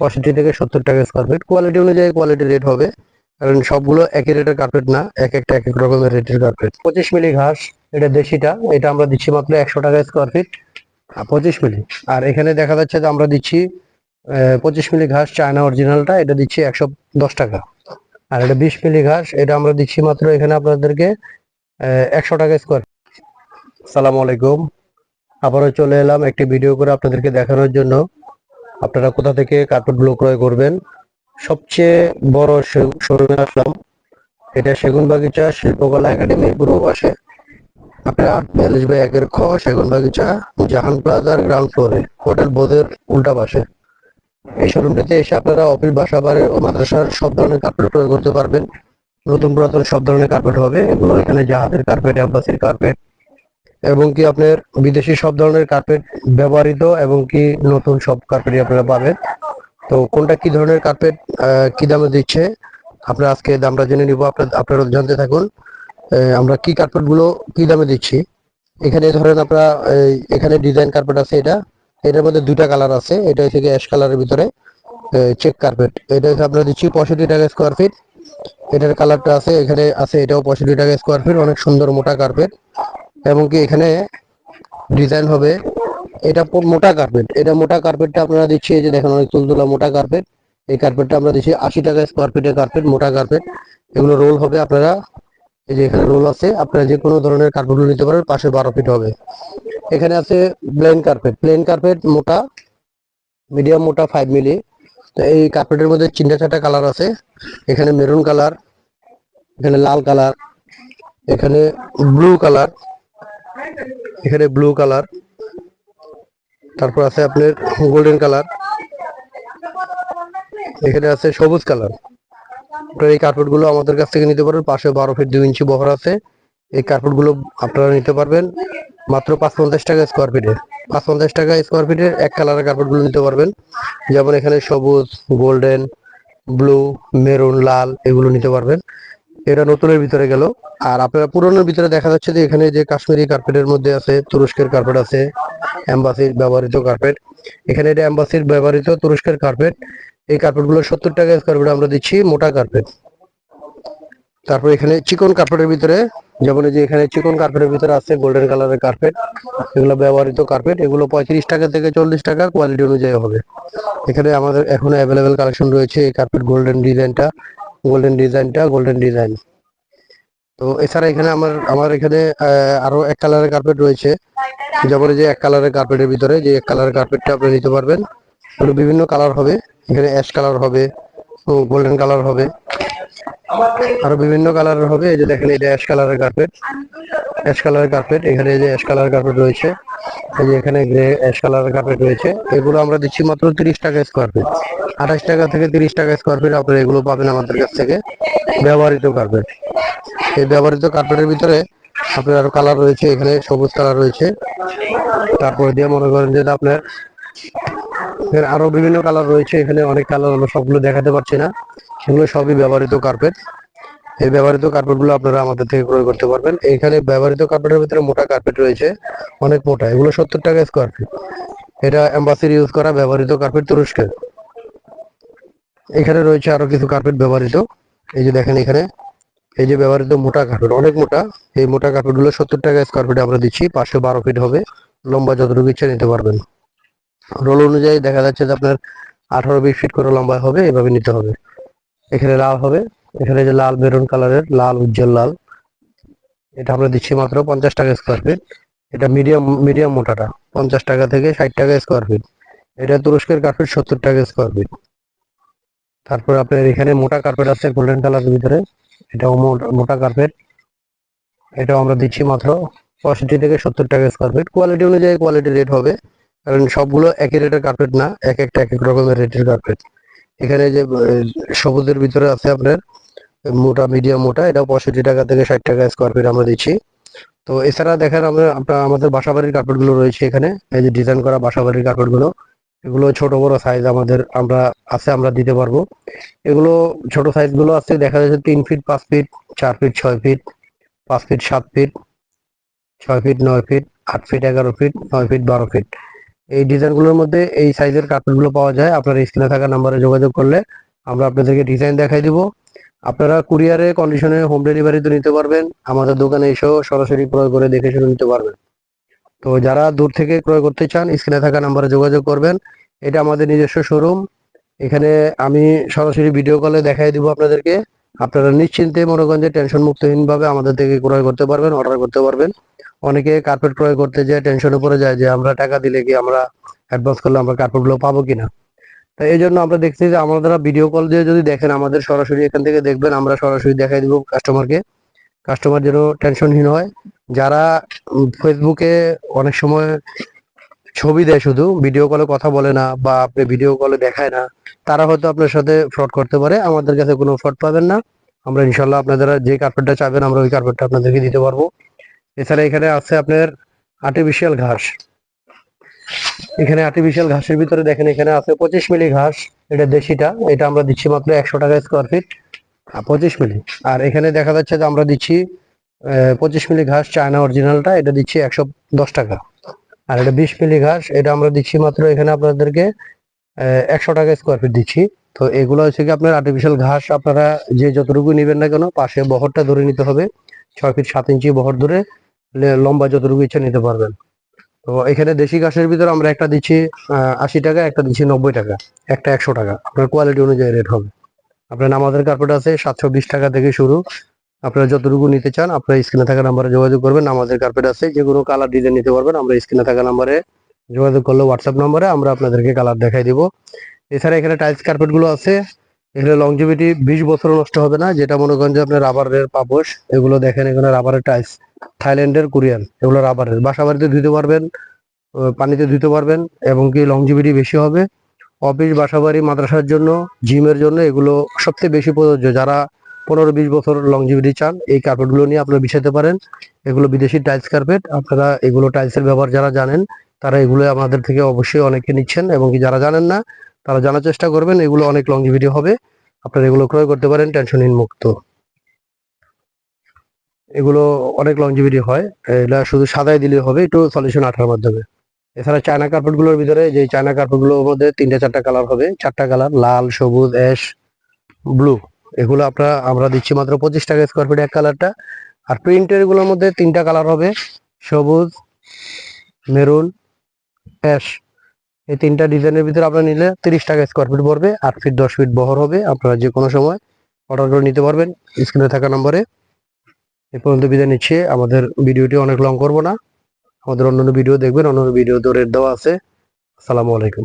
পঁয়ষট্টি থেকে সত্তর টাকা স্কোয়ার ফিট কোয়ালিটি অনুযায়ী কোয়ালিটি রেট হবে, কারণ সবগুলো একই রেটের কার্পেট না, এক একটা এক এক রকমের রেটের কার্পেট পঁচিশ মিলি ঘাস, এটা দেশিটা, এটা আমরা দিচ্ছি মাত্র একশো টাকা স্কোয়ার ফিট পঁচিশ মিলি, আর এখানে দেখা যাচ্ছে যে আমরা দিচ্ছি পঁচিশ মিলি ঘাস চায়না অরিজিনালটা এটা দিচ্ছি একশো দশ টাকা। আর এটা বিশ মিলি ঘাস, এটা আমরা দিচ্ছি মাত্র এখানে আপনাদেরকে একশো টাকা স্কোয়ার ফিট সালাম আলাইকুম। আবারও চলে এলাম একটি ভিডিও করে আপনাদেরকে দেখানোর জন্য। আপনারা কোথা থেকে কার্পেটগুলো ক্রয় করবেন? সবচেয়ে বড় শোরুমে আসলাম। এটা সেগুন বাগিচা শিল্পকলা একাডেমি পূর্ব পাশে। আপনারা বিয়াল্লিশ একের খ সেগুন বাগিচা জাহান প্লাজার গ্রাউন্ড ফ্লোরে হোটেল বোধের উল্টা পাশে। এই শোরুমটিতে এসে আপনারা অফিস, বাসা, বাড়ি ও মাদ্রাসার সব ধরনের কার্পেট ক্রয় করতে পারবেন। নতুন পুরাতন সব ধরনের কার্পেট হবে। এগুলো এখানে জাহাজের কার্পেট অ্যাম্বাসির কার্পেট এবং কি আপনার বিদেশি সব ধরনের কার্পেট ব্যবহৃত এবং কি নতুন সব কার্পেটই আপনারা পাবেন। তো কোনটা কি ধরনের কার্পেট কি দামে দিচ্ছে? আপনারা আজকে দামটা জেনে নিব। আপনার, আপনারা জানতে থাকুন আমরা কি কার্পেটগুলো কি দামে দিচ্ছি। এখানে ধরেন আপনারা এখানে ডিজাইন কার্পেট আছে এটা। এটার মধ্যে দুইটা কালার আছে। এটা হচ্ছে অ্যাশ কালারের ভিতরে চেক কার্পেট এটা হচ্ছে আপনারা দিচ্ছি পঁয়ষট্টি টাকা স্কোয়ার ফিট এটার কালারটা আছে, এখানে আছে এটাও পঁয়ষট্টি টাকা স্কোয়ার ফিট অনেক সুন্দর মোটা কার্পেট এবং কি এখানে ডিজাইন হবে। এটা মোটা কার্পেট এটা মোটা কার্পেটটা আপনারা দিচ্ছি এই যে দেখেন অনেক তুলতুলা মোটা কার্পেট এই কার্পেটটা আমরা দিচ্ছি আশি টাকা স্কোয়ার ফিটের কার্পেট মোটা কার্পেট এগুলো রোল হবে আপনারা, এই যে এখানে রোল আছে, আপনারা যে কোনো ধরনের কার্পেটগুলো নিতে পারেন পাশে বারো ফিট হবে। এখানে আছে প্লেন কার্পেট প্লেন কার্পেট মোটা মিডিয়াম মোটা ফাইভ মিলি তো এই কার্পেটের মধ্যে তিনটা চারটা কালার আছে। এখানে মেরুন কালার এখানে লাল কালার এখানে ব্লু কালার এখানে ব্লু কালার তারপর আছে আপনার গোল্ডেন কালার এখানে আছে সবুজ কালার আপনারা এই কার্পেটগুলো আমাদের কাছ থেকে নিতে পারবেন, পাশে বারো ফিট দুই ইঞ্চি বহর আছে। এই কার্পেটগুলো আপনারা নিতে পারবেন মাত্র পাঁচ পঞ্চাশ টাকা স্কোয়ার ফিটে পাঁচ পঞ্চাশ টাকা স্কোয়ার ফিটের এক কালারের কার্পেটগুলো নিতে পারবেন। যেমন এখানে সবুজ গোল্ডেন ব্লু মেরুন লাল এগুলো নিতে পারবেন। এটা নতুনের ভিতরে গেল। আর আপনারা পুরনোর ভিতরে দেখা যাচ্ছে যে এখানে যে কাশ্মীরি কার্পেটের মধ্যে আছে, তুরস্কের কার্পেট আছে অ্যাম্বাসির ব্যবহৃত কার্পেট। এখানে এটা অ্যাম্বাসির ব্যবহৃত তুরস্কের কার্পেট। এই কার্পেটগুলো সত্তর টাকা স্কোয়ার ফিট আমরা দিচ্ছি, মোটা কার্পেট। তারপর এখানে চিকন কার্পেটের ভিতরে, যেমন যে এখানে চিকন কার্পেটের ভিতরে আছে গোল্ডেন কালারের কার্পেট, এগুলো ব্যবহৃত কার্পেট। এগুলো পঁয়ত্রিশ টাকা থেকে চল্লিশ টাকা কোয়ালিটি অনুযায়ী হবে। এখানে আমাদের এখন অ্যাভেলেবেল কালেকশন রয়েছে এই কার্পেট গোল্ডেন ডিজাইনটা গোল্ডেন ডিজাইনটা গোল্ডেন ডিজাইন তো এছাড়া এখানে আমার আমার এখানে আরও এক কালারের কার্পেট রয়েছে। যেমন যে এক কালারের কার্পেটের ভিতরে যে এক কালারের কার্পেটটা আপনি নিতে পারবেন। বিভিন্ন কালার হবে। এখানে অ্যাশ কালার হবে। গোল্ডেন কালার হবে। আরও বিভিন্ন কালারের হবে। এই যে দেখেন এটা অ্যাশ কালারের কার্পেট অ্যাশ কালারের কার্পেট এখানে যে অ্যাশ কালার কার্পেট রয়েছে। এই যে এখানে গ্রে অ্যাশ কালারের কার্পেট রয়েছে। এগুলো আমরা দিচ্ছি মাত্র তিরিশ টাকা স্কোয়ার ফিট আঠাশ টাকা থেকে তিরিশ টাকা স্কোয়ার ফিট আপনারা এগুলো পাবেন আমাদের কাছ থেকে। ব্যবহৃত কার্পেট এই ব্যবহৃত কার্পেটের ভিতরে আপনার আরও কালার রয়েছে। এখানে সবুজ কালার রয়েছে। তারপরে দিয়ে মনে করেন যে আপনার এর আরও বিভিন্ন কালার রয়েছে, এখানে অনেক কালার আমরা সবগুলো দেখাতে পারছি না। সেগুলো সবই ব্যবহৃত কার্পেট এই ব্যবহৃত কার্পেটগুলো আপনারা আমাদের থেকে ক্রয় করতে পারবেন। এখানে ব্যবহৃত কার্পেটের ভিতরে মোটা কার্পেট রয়েছে, অনেক মোটা। এগুলো সত্তর টাকা স্কোয়ার ফিট এটা অ্যাম্বাসির ইউজ করা ব্যবহৃত কার্পেট তুরস্কের। এখানে রয়েছে আরও কিছু কার্পেট ব্যবহৃত। এই যে দেখেন এখানে। এই যে ব্যবহৃত মোটা কার্পেট অনেক মোটা। এই মোটা কার্পেটগুলো সত্তর টাকা স্কোয়ার ফিট আমরা দিচ্ছি, পাঁচশো বারো ফিট হবে। লম্বা যতটুকু ইচ্ছা নিতে পারবেন। রোল অনুযায়ী দেখা যাচ্ছে যে আপনার আঠারো বিশ ফিট করে লম্বা হবে, এভাবে নিতে হবে। এখানে লাল হবে, এখানে যে লাল মেরুন কালারের, লাল, উজ্জ্বল লাল, এটা আমরা দিচ্ছি মাত্র পঞ্চাশ টাকা স্কোয়ার ফিট এটা মিডিয়াম মিডিয়াম মোটাটা, পঞ্চাশ টাকা থেকে ষাট টাকা স্কোয়ার ফিট এটা তুরস্কের কার্পেট সত্তর টাকা স্কোয়ার ফিট তারপর আপনার এখানে মোটা কার্পেট আছে গোল্ডেন কালারের ভিতরে, এটাও মোটা- কার্পেট এটাও আমরা দিচ্ছি মাত্র পঁয়ষট্টি থেকে সত্তর টাকা স্কোয়ার ফিট কোয়ালিটি অনুযায়ী কোয়ালিটি রেট হবে। কারণ সবগুলো একই রেটের কার্পেট না, এক একটা এক এক রকমের রেটের কার্পেট এখানে যে সবুজের ভিতরে আছে আপনার মোটা মিডিয়াম মোটা, এটাও পঁয়ষট্টি টাকা থেকে ষাট টাকা স্কোয়ার ফিট আমরা দিচ্ছি। তো এছাড়া দেখেন আমরা আপনার আমাদের বাসাবাড়ির কার্পেটগুলো রয়েছে এখানে। এই যে ডিজাইন করা বাসাবাড়ির কার্পেটগুলো, এগুলো ছোট বড় সাইজ আমাদের, আমরা, আছে, আমরা দিতে পারব। এগুলো ছোট সাইজগুলো আছে, দেখা যাচ্ছে তিন ফিট পাঁচ ফিট চার ফিট ছয় ফিট পাঁচ ফিট সাত ফিট ছয় ফিট নয় ফিট আট ফিট এগারো ফিট নয় ফিট বারো ফিট এই ডিজাইনগুলোর মধ্যে এই সাইজের কার্পেটগুলো পাওয়া যায়। আপনারা স্ক্রিনে থাকা নাম্বারে যোগাযোগ করলে আমরা আপনাদেরকে ডিজাইন দেখাই দিব। আপনারা কুরিয়ারে কন্ডিশনে হোম ডেলিভারিতে নিতে পারবেন, আমাদের দোকানে এসেও সরাসরি ক্রয় করে দেখে শুনে নিতে পারবেন। তো যারা দূর থেকে ক্রয় করতে চান স্ক্রিনে থাকা নাম্বারে যোগাযোগ করবেন। এটা আমাদের নিজস্ব শোরুম এখানে আমি সরাসরি ভিডিও কলে দেখাই দিব আপনাদেরকে। আপনারা নিশ্চিন্তে মনে যে টেনশন মুক্তহীন ভাবে আমাদের থেকে ক্রয় করতে পারবেন অর্ডার করতে পারবেন। অনেকে কার্পেট ক্রয় করতে যায় টেনশনে পড়ে যায় যে আমরা টাকা দিলে কি আমরা অ্যাডভান্স করলে আমরা কার্পেটগুলো পাবো কিনা। তো এই জন্য আমরা দেখছি যে আমাদের ভিডিও কল দিয়ে যদি দেখেন আমাদের সরাসরি এখান থেকে দেখবেন, আমরা সরাসরি দেখাই দিব কাস্টমারকে কাস্টমার যেন টেনশনহীন হয়। যারা ফেসবুকে অনেক সময় ছবি দেয় শুধু ভিডিও কলে কথা বলে না বা আপনি ভিডিও কলে দেখায় না, তারা হয়তো আপনার সাথে ফ্রড করতে পারে, আমাদের কাছে কোনো ফ্রড পাবেন না। আমরা ইনশাল্লাহ আপনারা যে কার্পেটটা চাইবেন, আমরা ওই কার্পেটটা আপনাদেরকে দিতে পারব। এছাড়া এখানে আছে আপনার আর্টিফিশিয়াল ঘাস। এখানে আর্টিফিশিয়াল ঘাসের ভিতরে দেখেন, এখানে আছে পঁচিশ মিলি ঘাস, এটা দেশিটা, এটা আমরা দিচ্ছি মাত্র একশো টাকা স্কোয়ার ফিট পঁচিশ মিলি, আর এখানে দেখা যাচ্ছে যে আমরা দিচ্ছি পঁচিশ মিলি ঘাস চায়না অরিজিনালটা এটা দিচ্ছি একশো দশ টাকা। আর এটা বিশ মিলি ঘাস, এটা আমরা দিচ্ছি মাত্র এখানে আপনাদেরকে একশো টাকা স্কোয়ার ফিট দিচ্ছি। তো এগুলো হচ্ছে কি আপনার আর্টিফিশিয়াল ঘাস, আপনারা যে যতটুকু নেবেন না কেন, পাশে বহরটা ধরে নিতে হবে। ছয় ফিট সাত ইঞ্চি বহর ধরে লম্বা যতটুকু ইচ্ছা নিতে পারবেন। তো এখানে দেশি ঘাসের ভিতরে আমরা একটা দিচ্ছি আশি টাকা, একটা দিচ্ছি নব্বই টাকা, একটা একশো টাকা। আপনার কোয়ালিটি অনুযায়ী রেট হবে। আপনার আমাদের কার্পেট আছে সাতশো বিশ টাকা থেকে শুরু। আপনারা যতটুকু নিতে চান, আপনারা স্ক্রিনে থাকা নাম্বারে যোগাযোগ করবেন আমাদের কার্পেট আছে যে কোনো কালার ডিজাইন নিতে পারবেন, আমরা স্ক্রিনে থাকা নাম্বারে যোগাযোগ করলে হোয়াটসঅ্যাপ নাম্বারে আমরা আপনাদেরকে কালার দেখাই দিব। এছাড়া এখানে টাইলস কার্পেটগুলো আছে এখানে লংজিভিটি বিশ বছর নষ্ট হবে না, যেটা মনে করেন যে আপনার রাবারের পাপোশ, এগুলো দেখেন এখানে রাবারের টাইলস থাইল্যান্ডের কোরিয়ান, এগুলো রাবারের বাসা বাড়িতে ধুতে পারবেন পানিতে ধুতে পারবেন, এবং কি লংজিভিটি বেশি হবে। অফিস বাসা বাড়ি, মাদ্রাসার জন্য জিমের জন্য এগুলো সবচেয়ে বেশি প্রযোজ্য। যারা পনেরো বিশ বছর লংজিভিটি চান, এই কার্পেটগুলো নিয়ে আপনারা বিছাতে পারেন। এগুলো বিদেশি টাইলস কার্পেট আপনারা এগুলো টাইলসের ব্যবহার যারা জানেন, তারা এগুলো আমাদের থেকে অবশ্যই অনেকে নিচ্ছেন, এবং কি যারা জানেন না তারা জানার চেষ্টা করবেন, এগুলো অনেক লং লংজিভিটি হবে। আপনারা এগুলো ক্রয় করতে পারেন টেনশনহীন মুক্ত এগুলো অনেক লং লংজিভিটি হয়। এটা শুধু সাদাই দিলে হবে, একটু সলিউশন আঠার মাধ্যমে। এছাড়া চায়না কার্পেটগুলোর ভিতরে যে চায়না কার্পেটগুলোর মধ্যে তিনটা চারটা কালার হবে, চারটা কালার লাল, সবুজ অ্যাশ ব্লু এগুলো আপনারা, আমরা দিচ্ছি মাত্র পঁচিশ টাকা স্কোয়ার ফিট এক কালারটা আর প্রিন্টেরগুলোর মধ্যে তিনটা কালার হবে, সবুজ মেরুন অ্যাশ এই তিনটা ডিজাইনের ভিতরে আপনারা নিলে তিরিশ টাকা স্কোয়ার ফিট পড়বে, আট ফিট দশ ফিট বহর হবে। আপনারা যে কোনো সময় অর্ডার করে নিতে পারবেন স্ক্রিনে থাকা নম্বরে এ। পর্যন্ত বিদায় নিচ্ছে। আমাদের ভিডিওটি অনেক লং করব না। আমাদের অন্যান্য ভিডিও দেখবেন, অন্যান্য ভিডিও রেট দেওয়া আছে। আসসালামু আলাইকুম।